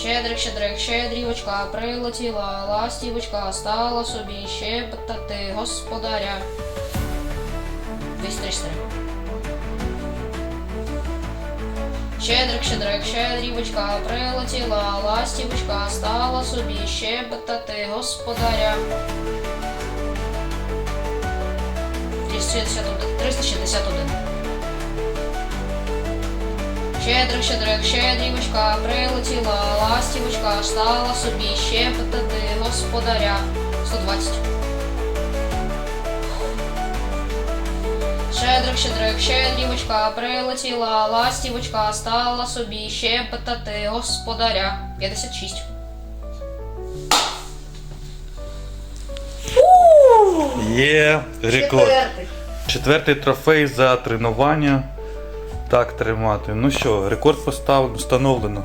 Щедрик, щедрик, щедрівочка, прилетіла, ластівочка, стала собі щебетати господаря. 234. Щедрик, щедрик, щедрівочка, прилетіла, ластівочка, стала собі щебетати господаря. 361. 361. Щедрик, щедрик, щедрівочка, прилетіла, ластівочка, стала собі щебетати господаря. 120. Щедрик, щедрик, щедрівочка, прилетіла, ластівочка, стала собі щебетати господаря. 56. Є рекорд. Четвертий. Четвертий трофей за тренування. Так тримати. Ну що, рекорд поставлено, встановлено.